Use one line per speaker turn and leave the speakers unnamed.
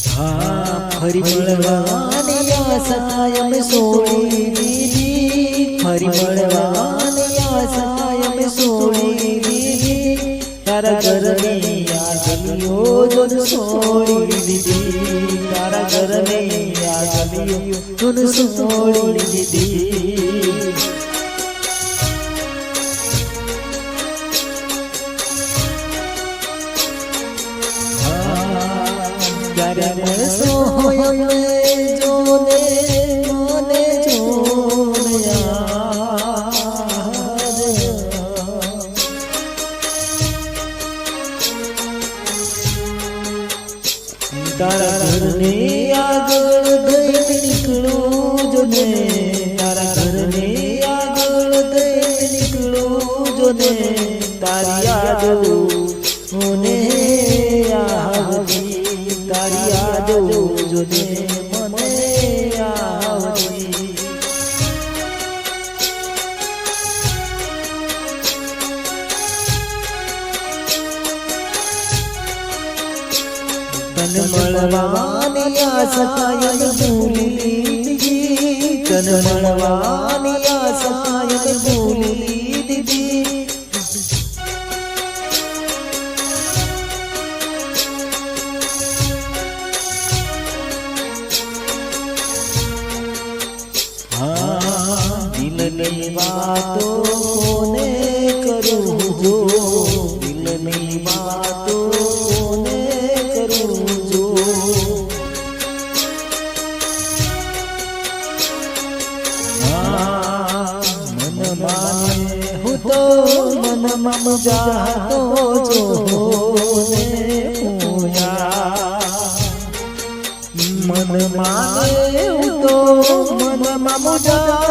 ફરી મળવાની આશા અમે છોડી દીધી ફરી મળવાની આશા અમે છોડી દીધી તારા ઘરની આગલીઓ જોન છોડી દીધી તારા ઘરની આગલીઓ જોન છોડી દીધી જ્યારે મળશો હોય જોને મને જોડયા. તારા ઘરની આગળ દઈ નીકળું જો ને તારા ઘરની આગળ દઈ નીકળું જો ને તારી યાદો તારી યાદો જો ને મને આવતી તન મળવાની ભૂલી તન મળવાની વાતો કોને કરું જો, દિલની વાતો કોને કરું જો. હા મન માને હું તો મનમાં જાતો જો મન માને તો મનમાં મુજાતો ને